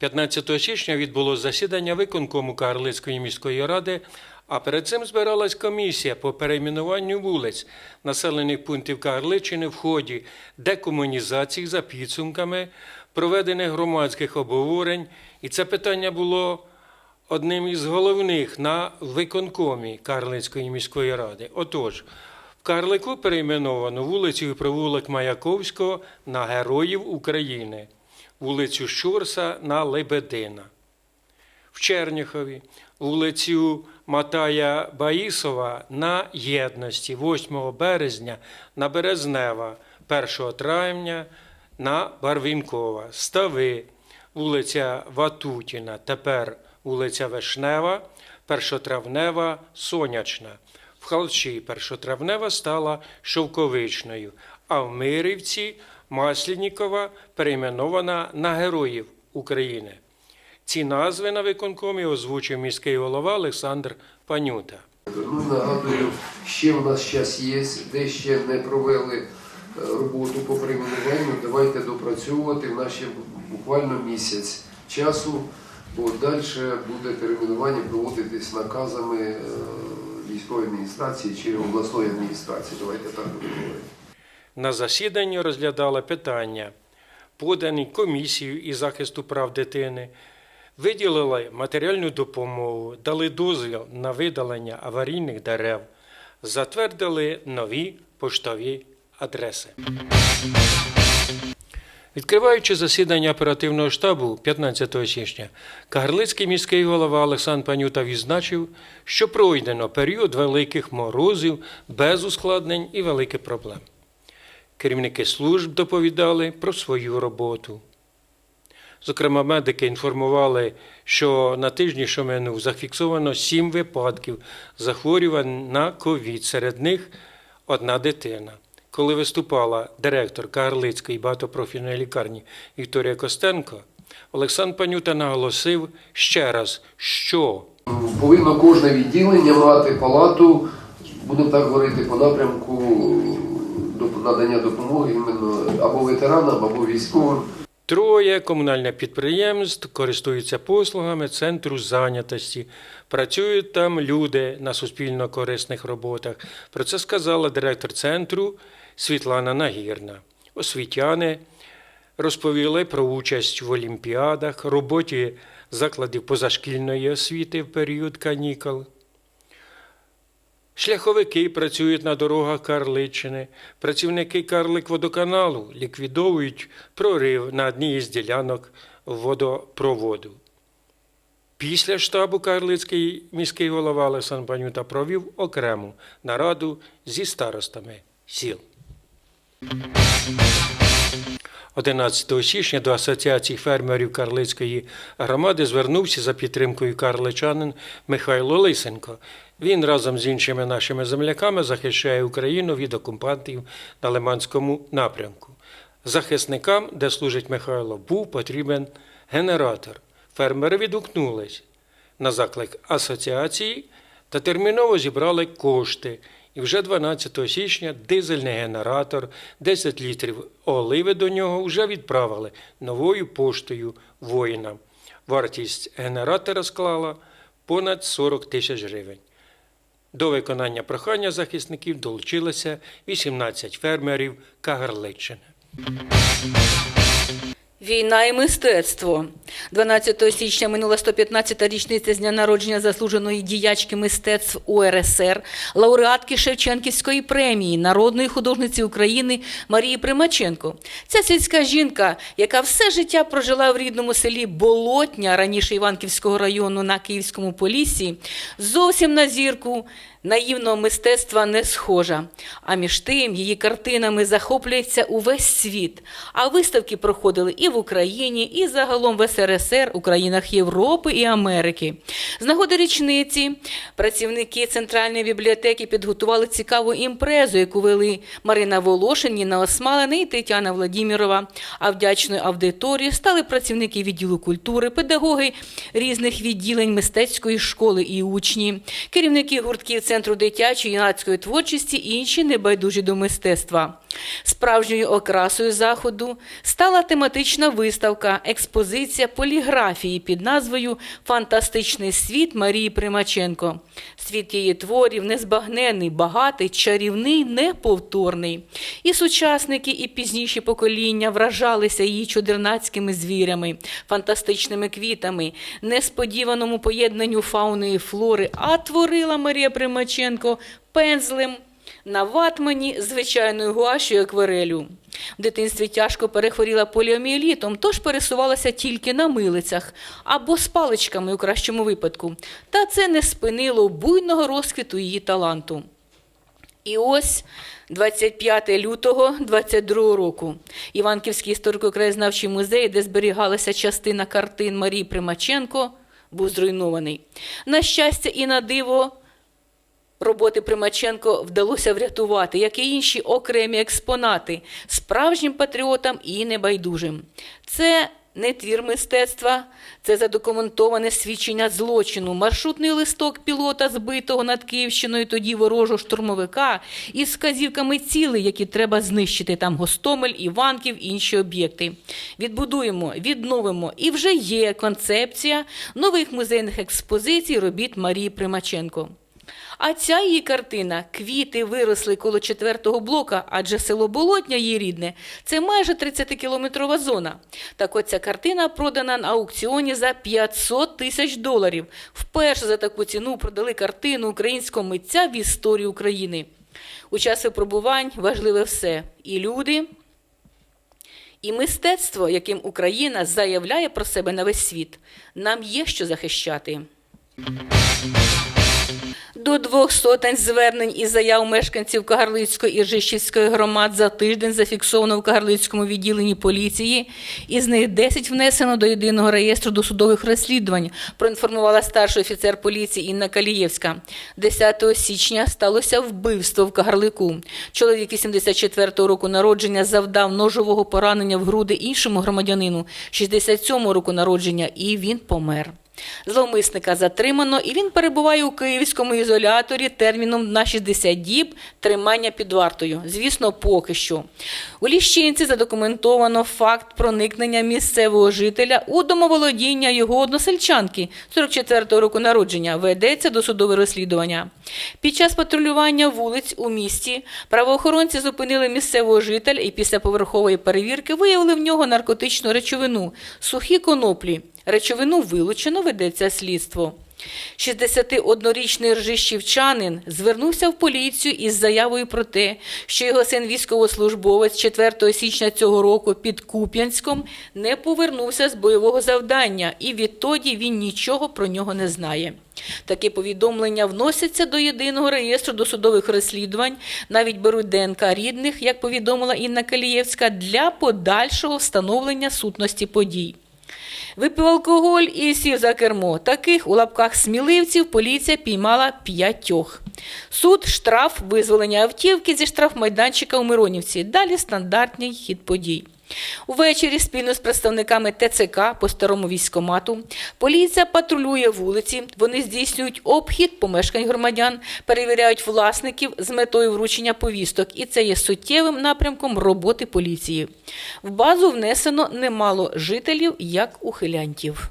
15 січня відбулося засідання виконкому Карлицької міської ради, а перед цим збиралась комісія по перейменуванню вулиць населених пунктів Карличини в ході декомунізації за підсумками проведених громадських обговорень. І це питання було одним із головних на виконкомі Карлицької міської ради. Отож, в Карлику перейменовано вулицю і провулок Маяковського на Героїв України, вулицю Щурса на Лебедина. В Черніхові вулицю Матая Баїсова на Єдності 8 березня на Березнева, 1 травня на Барвінкова, Стави, вулиця Ватутіна, тепер вулиця Вишнева, першотравнева, Сонячна. В Халчі першотравнева стала Шовковичною, а в Мирівці Маслінікова перейменована на Героїв України. Ці назви на виконкомі озвучив міський голова Олександр Панюта. Ну, нагадую, ще в нас час є, де ще не провели е, роботу по перейменуванню. Давайте допрацьовувати в ще буквально місяць часу, бо далі буде перейменування проводитись наказами е, військової адміністрації чи обласної адміністрації. Давайте так будемо. На засіданні розглядали питання, подані комісією із захисту прав дитини, виділили матеріальну допомогу, дали дозвіл на видалення аварійних дерев, затвердили нові поштові адреси. Відкриваючи засідання оперативного штабу 15 січня, Кагарлицький міський голова Олександр Панюта відзначив, що пройдено період великих морозів без ускладнень і великих проблем. Керівники служб доповідали про свою роботу. Зокрема, медики інформували, що на тижні, що минув, зафіксовано сім випадків захворювань на ковід. Серед них одна дитина. Коли виступала директор Кагарлицької багатопрофільної лікарні Вікторія Костенко, Олександр Панюта наголосив ще раз, що Повинно кожне відділення мати палату, будемо так говорити, по напрямку надання допомоги іменно або ветеранам, або військовим. Троє комунальних підприємств користуються послугами центру зайнятості. Працюють там люди на суспільно корисних роботах. Про це сказала директор центру Світлана Нагірна. Освітяни розповіли про участь в олімпіадах, роботі закладів позашкільної освіти в період канікул. Шляховики працюють на дорогах Карличини. Працівники Карлик-водоканалу ліквідовують прорив на одній із ділянок водопроводу. Після штабу Карлицький міський голова Олександр Панюта провів окрему нараду зі старостами сіл. 11 січня до Асоціації фермерів Карлицької громади звернувся за підтримкою карличанин Михайло Лисенко. Він разом з іншими нашими земляками захищає Україну від окупантів на Лиманському напрямку. Захисникам, де служить Михайло, був потрібен генератор. Фермери відгукнулись на заклик асоціації та терміново зібрали кошти. Вже 12 січня дизельний генератор, 10 літрів оливи до нього вже відправили новою поштою воїнам. Вартість генератора склала понад 40 тисяч гривень. До виконання прохання захисників долучилося 18 фермерів Кагарличчини. Війна і мистецтво. 12 січня минула 115-та річниця з дня народження заслуженої діячки мистецтв УРСР, лауреатки Шевченківської премії, народної художниці України Марії Примаченко. Ця сільська жінка, яка все життя прожила в рідному селі Болотня, раніше Іванківського району на Київському Поліссі, зовсім на зірку наївного мистецтва не схожа. А між тим її картинами захоплюється увесь світ. А виставки проходили і в Україні, і загалом в СРСР, у країнах Європи і Америки. З нагоди річниці працівники Центральної бібліотеки підготували цікаву імпрезу, яку вели Марина Волошин, Ніна Осмалина і Тетяна Владімірова. А вдячною аудиторією стали працівники відділу культури, педагоги різних відділень мистецької школи і учні, керівники гуртків центру дитячої юнацької творчості і інші небайдужі до мистецтва. Справжньою окрасою заходу стала тематична виставка, експозиція поліграфії під назвою Фантастичний світ Марії Примаченко. Світ її творів незбагнений, багатий, чарівний, неповторний. І сучасники, і пізніші покоління вражалися її чудернацькими звірями, фантастичними квітами, несподіваному поєднанню фауни і флори, а творила Марія Примаченко пензлем на ватмані звичайною гуашю акварелю. В дитинстві тяжко перехворіла поліоміелітом, тож пересувалася тільки на милицях або з паличками у кращому випадку. Та це не спинило буйного розквіту її таланту. І ось 25 лютого 22 року Іванківський історико-краєзнавчий музей, де зберігалася частина картин Марії Примаченко, був зруйнований. На щастя і на диво, роботи Примаченко вдалося врятувати, як і інші окремі експонати, справжнім патріотам і небайдужим. Це не твір мистецтва, це задокументоване свідчення злочину, маршрутний листок пілота, збитого над Київщиною тоді ворожого штурмовика, із вказівками цілей, які треба знищити там Гостомель, Іванків, інші об'єкти. Відбудуємо, відновимо, і вже є концепція нових музейних експозицій робіт Марії Примаченко. А ця її картина квіти виросли коло четвертого блока, адже село Болотня її рідне це майже 30-кілометрова зона. Так от ця картина продана на аукціоні за 500 тисяч доларів. Вперше за таку ціну продали картину українського митця в історії України. У час випробувань важливе все і люди, і мистецтво, яким Україна заявляє про себе на весь світ. Нам є що захищати. До двох сотень звернень і заяв мешканців Кагарлицької і Ржищівської громад за тиждень зафіксовано в Кагарлицькому відділенні поліції. Із них 10 внесено до єдиного реєстру досудових розслідувань, проінформувала старший офіцер поліції Інна Калієвська. 10 січня сталося вбивство в Кагарлику. Чоловік 84-го року народження завдав ножового поранення в груди іншому громадянину 67-го року народження, і він помер. Зловмисника затримано, і він перебуває у київському ізоляторі терміном на 60 діб тримання під вартою. Звісно, поки що. У Ліщинці задокументовано факт проникнення місцевого жителя у домоволодіння його односельчанки 44-го року народження. Ведеться досудове розслідування. Під час патрулювання вулиць у місті правоохоронці зупинили місцевого жителя і після поверхової перевірки виявили в нього наркотичну речовину сухі коноплі. Речовину вилучено, ведеться слідство. 61-річний ржищівчанин звернувся в поліцію із заявою про те, що його син військовослужбовець 4 січня цього року під Куп'янськом не повернувся з бойового завдання, і відтоді він нічого про нього не знає. Такі повідомлення вносяться до єдиного реєстру досудових розслідувань, навіть беруть ДНК рідних, як повідомила Інна Калієвська, для подальшого встановлення сутності подій. Випив алкоголь і сів за кермо. Таких у лапках сміливців поліція піймала п'ятьох. Суд, штраф, визволення автівки зі штрафмайданчика у Миронівці. Далі стандартний хід подій. Увечері спільно з представниками ТЦК по старому військомату поліція патрулює вулиці. Вони здійснюють обхід помешкань громадян, перевіряють власників з метою вручення повісток, і це є суттєвим напрямком роботи поліції. В базу внесено немало жителів як ухилянтів.